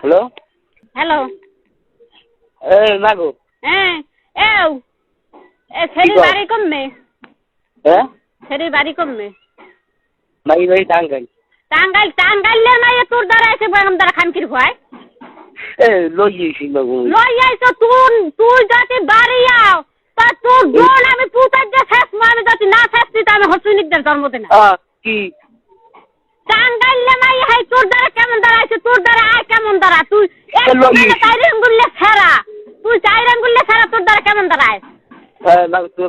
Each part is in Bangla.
হ্যালো? হ্যালো। এই মাগো। হ্যাঁ এও এ কও? বাড়ি কমবে হ্যাঁ? ফেরি বাড়ি কমবে মাই ভাই টাঙ্গাই টাঙ্গাইল টাঙ্গাইলের মাইয়ে তোর দ্বারা এসে বেগম দ্বারা খানকির ভয়। এ লই গেছি মাগো। লই আইছো তুই তুই যদি বাড়ি আও তা তোর বোন আমি পুতার যে শেষ আমি যদি না শেষছি তা আমি হসুনিকদের জন্ম দিনা কি? টাঙ্গাইলে মাইয়ে হাই তোর দ্বারা কেমন দ্বারা আছে তোর দ্বারা আয় কেমন দ্বারা তুই চাইরেন গুললে ফেরা। তুই চাইরেন গুললে ফেরা তোর দ্বারা কেমন আয়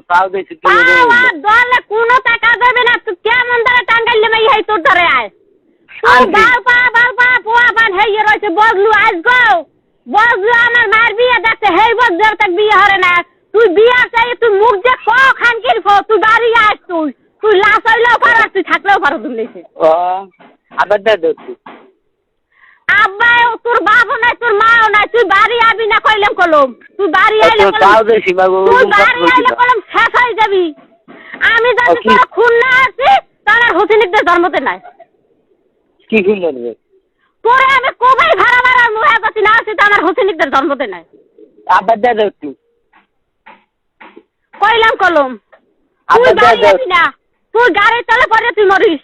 পাওয়ার দলে কোনো টাকা দেবে না তুই কেমন দ্বারা টাঙ্গাইলে মাইয়ে হাই তোর দ্বারা আয়। তুই আনছি। বালপা বালপা পোয়া বান হেয়ে রয়েছে বদলু আজ গো। বদলু আমার মার বিয়ে দেখতে হেই বদ দেবতাক বিয়ে হরে না। তুই বিয়ে চাই তুই মুখ যে খ খানকির খ তুই বাড়ি আস তুই। তুই লাশ হইলেও পারো তুই থাকলেও পারো দুলেছে আবার দে দেখছি আব্বা তোর বাবু নাই তোর মাও নাই তুই বাড়ি আবি না কইলাম কলম। তুই বাড়ি আইলে মাগো তুই বাড়ি আইলে কলম শেষ হয়ে যাবি। আমি যদি তোর খুন না আছি তাহলে হুসিনিকদের জন্মতে নাই। কি তোরে আমি কবাই ভাড়া ভাড়া মুহে যদি না আছি তো আমার হুসিনিকদের জন্মতে নাই। আবার দে দেখছি কইলাম কলম তুই বাড়ি আবি না তুই গাড়ি তলে পরে তুই মরিস।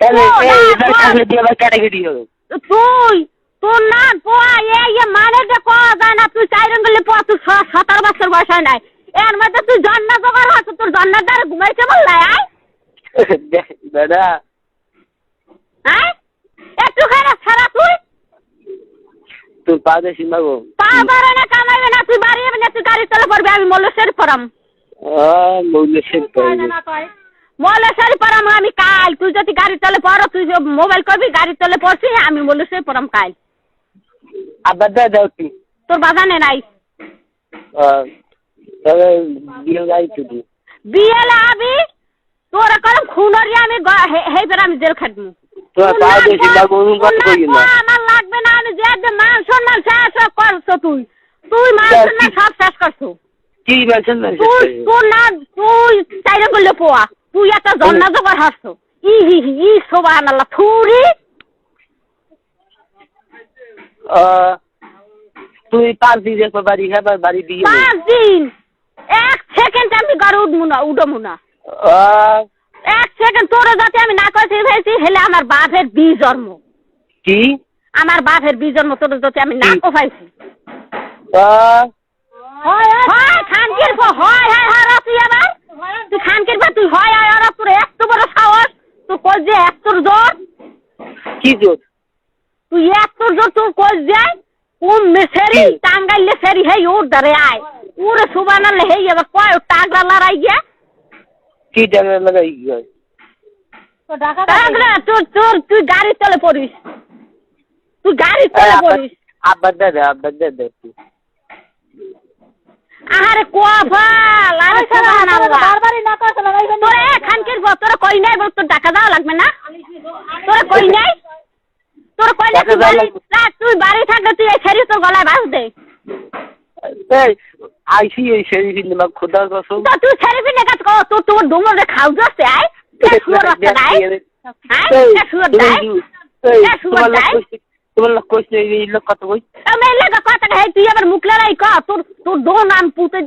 তাহলে এই কাছে দিয়ে আবার হবে। তুই তোর না পোয়া এ ইয়ে মানে যে পাওয়া যায় না তুই চাইরেন গেলে পোয়া তুই সতেরো বছর বয়স হয় নাই। এর মধ্যে তুই জন্ম জোগাড় হচ্ছে তোর জন্মের দ্বারা ঘুমাইছে বললাই আয়। দাদা। আয়। একটু খারাপ ছাড়া তুই। তুমি পাও দিয়েছি মাগো পারবে না কামাইবে না তুই বাড়ি যাবি না তুই গাড়ি চলে পড়বি আমি মল্লেশ্বরী পড়াম। ও মৌল্য শেখ মল্লেশ্বরী পড়াম আমি কাল। তুই যদি গাড়ি চলে পড়ো তুই মোবাইল করবি গাড়ি চলে পড়ছি আমি মল্লেশ্বরী পড়াম কাল। আবার দে দেখছি তোর বাজানে নাই। তবে বিয়ে গাড়ি ছুটি বিয়েলে আবি তোর করম খুনরি আমি গ- হে- হেইবার আমি জেল না। পা আমার লাগবে না আমি যে মান সম্মান শেষ করছ তুই। তুই মান তা সম্মান কি- সব শেষ করছ। কি বলছেন না তুই তোর না তুই চাইরে করলে পোয়া। তুই একটা জন্না জবর হাসছো ই হি হি ই সোবান আল্লাহ থুরি তুই পাঁচ দিন দেখো বাড়ি খাবার বাড়ি দিয়ে পাঁচ দিন। এক সেকেন্ড আমি ঘরে উঠবো না উঠবো না। এক সেকেন্ড তোর যাতে আমি না করতে ভেবেছি হেলে আমার বাপের বি জন্ম। কি? আমার বাপের বি জন্ম তোর যাতে আমি না? কোফাইছি হয় হয় খানকির হয় হয় হয় তুই আবার। তুই খানকির পর তুই হয় হয় আর তোর এত বড় সাহস তুই কই যে এত জোর কি জোর তুই এত জোর তুই কই যে কোন মেসেরি কি? সেরি হেই ওর ধরে আয়। ওরে সুবানালে হেই আবার কয় টাগরা লড়াই গিয়া? কি জায়গা লাগাই গেল টাগরা তোর তোর তুই গাড়ি চলে পড়িস। তুই গাড়ি চলে পড়িস। আবার দাদা আবার দাদা একটু। আরে কোয়াফাল আরে সুবহানাল্লাহ তোরে খানকির পর তোরা কই নাই বল তোর টাকা দেওয়া লাগবে না তোরা কই নাই তোর কই নাই তুই বাড়ি তুই বাড়ি থাকলে তুই এই ছেড়ি তোর গলায় বাঁধ দে আইসি এই সেরি ফিল্ম মা খোদার কসম তো তুই ছেড়ে ফিরে কাজ কর তোর তোর ডুমরে খাও যাচ্ছে আয় কে শুয়োর বাচ্চা নাই আয় কে শুয়োর নাই কে শুয়োর নাই তোমার লোক কইছে এই লোক কত কই আমি কথা তুই আবার মুখ লড়াই কর তোর তোর দো নাম পুতে